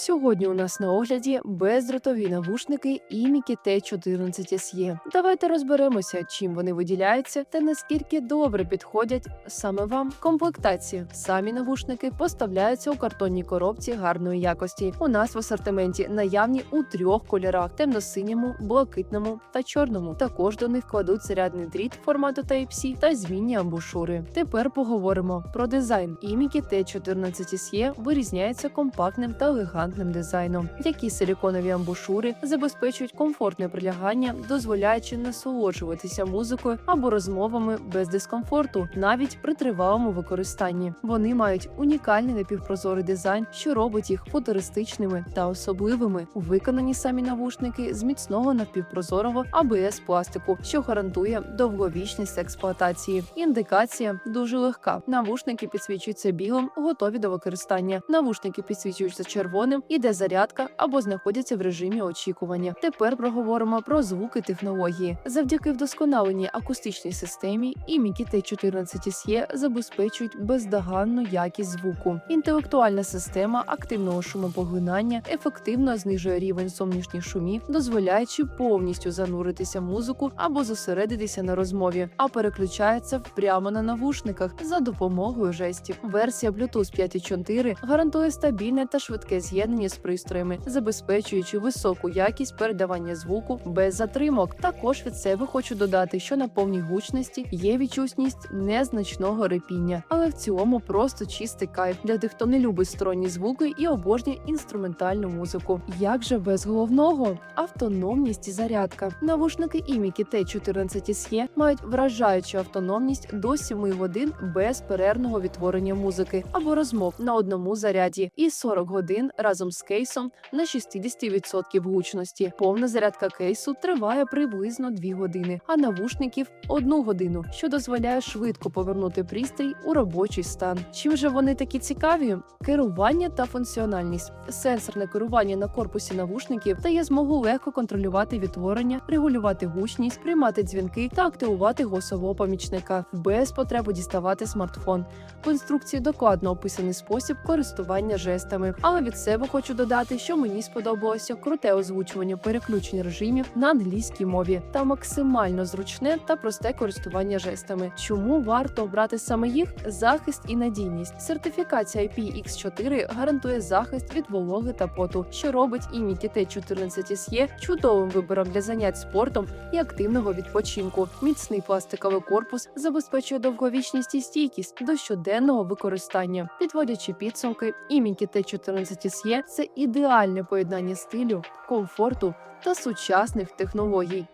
Сьогодні у нас на огляді бездротові навушники Імікі T14 SE. Давайте розберемося, чим вони виділяються та наскільки добре підходять саме вам. Комплектація самі навушники поставляються у картонній коробці гарної якості. У нас в асортименті наявні у трьох кольорах: темно-синьому, блакитному та чорному. Також до них кладуть зарядний дріт формату Type-C та змінні амбушури. Тепер поговоримо про дизайн. Імікі T14 SE вирізняється компактним та елегантним дизайном, які силіконові амбушури забезпечують комфортне прилягання, дозволяючи насолоджуватися музикою або розмовами без дискомфорту, навіть при тривалому використанні. Вони мають унікальний напівпрозорий дизайн, що робить їх футуристичними та особливими. Виконані самі навушники з міцного напівпрозорого ABS пластику, що гарантує довговічність експлуатації. Індикація дуже легка. Навушники підсвічуються білим, готові до використання. Навушники підсвічуються червоним, іде зарядка або знаходяться в режимі очікування. Тепер проговоримо про звуки технології. Завдяки вдосконаленій акустичній системі імікі T14 SE забезпечують бездоганну якість звуку. Інтелектуальна система активного шумопоглинання ефективно знижує рівень зовнішніх шумів, дозволяючи повністю зануритися в музику або зосередитися на розмові, а переключається прямо на навушниках за допомогою жестів. Версія Bluetooth 5.4 гарантує стабільне та швидке з'єднання з пристроями, забезпечуючи високу якість передавання звуку без затримок. Також від себе хочу додати, що на повній гучності є відчутність незначного репіння, але в цілому просто чистий кайф для тих, хто не любить сторонні звуки і обожнює інструментальну музику. Як же без головного автономність і зарядка? Навушники Імікі T14 SE мають вражаючу автономність до 7 годин без перервного відтворення музики або розмов на одному заряді, і 40 годин разом з кейсом на 60% гучності. Повна зарядка кейсу триває приблизно 2 години, а навушників 1 годину, що дозволяє швидко повернути пристрій у робочий стан. Чим же вони такі цікаві? Керування та функціональність. Сенсорне керування на корпусі навушників дає змогу легко контролювати відтворення, регулювати гучність, приймати дзвінки та активувати голосового помічника без потреби діставати смартфон. В інструкції докладно описаний спосіб користування жестами. Але від себе хочу додати, що мені сподобалося круте озвучування переключень режимів на англійській мові та максимально зручне та просте користування жестами. Чому варто обрати саме їх? Захист і надійність. Сертифікація IPX4 гарантує захист від вологи та поту, що робить Іміті T14 SE чудовим вибором для занять спортом і активного відпочинку. Міцний пластиковий корпус забезпечує довговічність і стійкість до щоденного використання. Підводячи підсумки, Імікі T14 SE – це ідеальне поєднання стилю, комфорту та сучасних технологій.